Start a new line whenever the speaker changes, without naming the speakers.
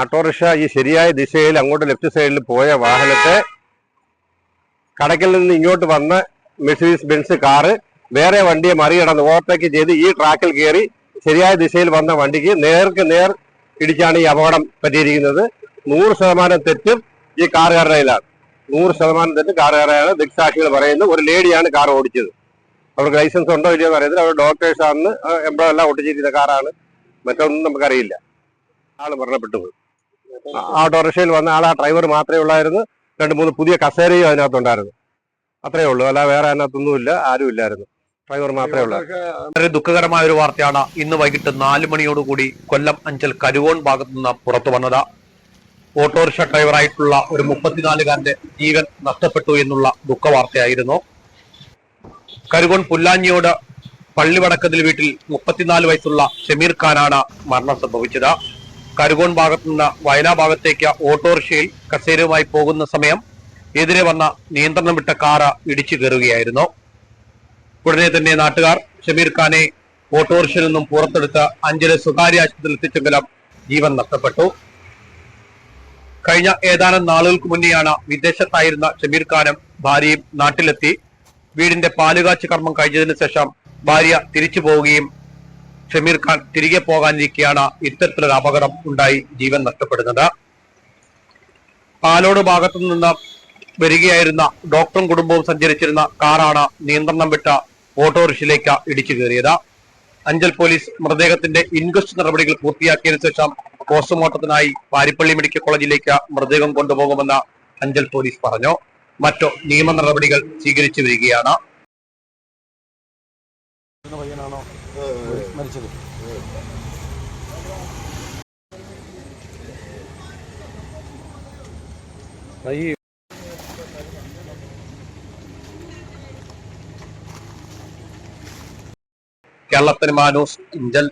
Autorickshaw ഈ ശരിയായ ദിശയിൽ അങ്ങോട്ട് ലെഫ്റ്റ് സൈഡിൽ പോയ വാഹനത്തെ കടക്കിൽ നിന്ന് ഇങ്ങോട്ട് വന്ന മെഴ്സീസ് ബെൻസ് കാറ് വേറെ വണ്ടിയെ മറികടന്ന് ഓവർടേക്ക് ചെയ്ത് ഈ ട്രാക്കിൽ കയറി ശരിയായ ദിശയിൽ വന്ന വണ്ടിക്ക് നേർക്ക് നേർ ഇടിച്ചാണ് ഈ അപകടം പറ്റിയിരിക്കുന്നത്. നൂറ് ശതമാനം തെറ്റും ഈ കാറുകാരുടെയിലാണ് നൂറ് ശതമാനം തെറ്റ് കാറുകാരാണ് ദിക്സാക്ഷികൾ പറയുന്നത് ഒരു ലേഡിയാണ് കാർ ഓടിച്ചത്. അവർക്ക് ലൈസൻസ് ഉണ്ടോ ഇല്ലയോ എന്ന് അറിയത്തില്ല. അവർ ഡോക്ടേഴ്സ് ആണ് എംബ്രോ എല്ലാം ഒട്ടിച്ചിരിക്കുന്ന കാറാണ്. മറ്റൊന്നും നമുക്കറിയില്ല. ആൾ മരണപ്പെട്ടു പോയി ഓട്ടോറിക്ഷയിൽ വന്ന ആൾ ആ ഡ്രൈവർ മാത്രമേ ഉള്ളായിരുന്നു. രണ്ട് മൂന്ന് പുതിയ കസേരയും അതിനകത്തുണ്ടായിരുന്നു. അത്രേ ഉള്ളൂ. അല്ല വേറെ അതിനകത്തൊന്നുമില്ല ആരും ഇല്ലായിരുന്നു. ഡ്രൈവർ മാത്രമേ ഉള്ളൂ
വളരെ ദുഃഖകരമായ ഒരു വാർത്തയാണ് ഇന്ന് വൈകിട്ട് നാല് മണിയോടുകൂടി കൊല്ലം അഞ്ചൽ കരുവോൺ ഭാഗത്തു നിന്ന് പുറത്തു വന്നത്. ഓട്ടോറിക്ഷ ഡ്രൈവറായിട്ടുള്ള ഒരു മുപ്പത്തിനാലുകാരന്റെ ജീവൻ നഷ്ടപ്പെട്ടു എന്നുള്ള ദുഃഖവാർത്തയായിരുന്നു. കരുവോൺ പുല്ലാഞ്ഞിയോട് പള്ളിവടക്കതിൽ വീട്ടിൽ മുപ്പത്തിനാല് വയസ്സുള്ള ഷമീർ ഖാനാണ് മരണം സംഭവിച്ചത്. കരുകോൺ ഭാഗത്തു നിന്ന് വയനാ ഭാഗത്തേക്ക് ഓട്ടോറിക്ഷയിൽ കസേരയുമായി പോകുന്ന സമയം എതിരെ വന്ന നിയന്ത്രണം വിട്ട കാറ് ഇടിച്ചു കയറുകയായിരുന്നു. ഉടനെ തന്നെ നാട്ടുകാർ ഷമീർ ഖാനെ ഓട്ടോറിക്ഷയിൽ നിന്നും പുറത്തെടുത്ത് അഞ്ചൽ സ്വകാര്യ ആശുപത്രിയിൽ എത്തിച്ചെങ്കിലും ജീവൻ നഷ്ടപ്പെട്ടു. കഴിഞ്ഞ ഏതാനും നാളുകൾക്ക് മുന്നെയാണ് വിദേശത്തായിരുന്ന ഷമീർ ഖാനും ഭാര്യയും നാട്ടിലെത്തി. വീടിന്റെ പാലുകാച്ച് കർമ്മം കഴിഞ്ഞതിന് ശേഷം ഭാര്യ തിരിച്ചു പോവുകയും ഷമീർ ഖാൻ തിരികെ പോകാനിരിക്കെയാണ് ഇത്തരത്തിലൊരു അപകടം ഉണ്ടായി ജീവൻ നഷ്ടപ്പെടുന്നത്. പാലോട് ഭാഗത്തു നിന്ന് വരികയായിരുന്ന ഡോക്ടറും കുടുംബവും സഞ്ചരിച്ചിരുന്ന കാറാണ് നിയന്ത്രണം വിട്ട ഓട്ടോറിക്ഷയിലേക്ക് ഇടിച്ചു കയറിയത്. അഞ്ചൽ പോലീസ് മൃതദേഹത്തിന്റെ ഇൻക്വസ്റ്റ് നടപടികൾ പൂർത്തിയാക്കിയതിനു ശേഷം പോസ്റ്റ്മോർട്ടത്തിനായി പാരിപ്പള്ളി മെഡിക്കൽ കോളേജിലേക്ക് മൃതദേഹം കൊണ്ടുപോകുമെന്ന് അഞ്ചൽ പോലീസ് പറഞ്ഞു. മറ്റു നിയമ നടപടികൾ സ്വീകരിച്ചു വരികയാണ്.
മരിച്ചത്.
ഈ കേരളത്തിന് മാനൂസ് അഞ്ചൽ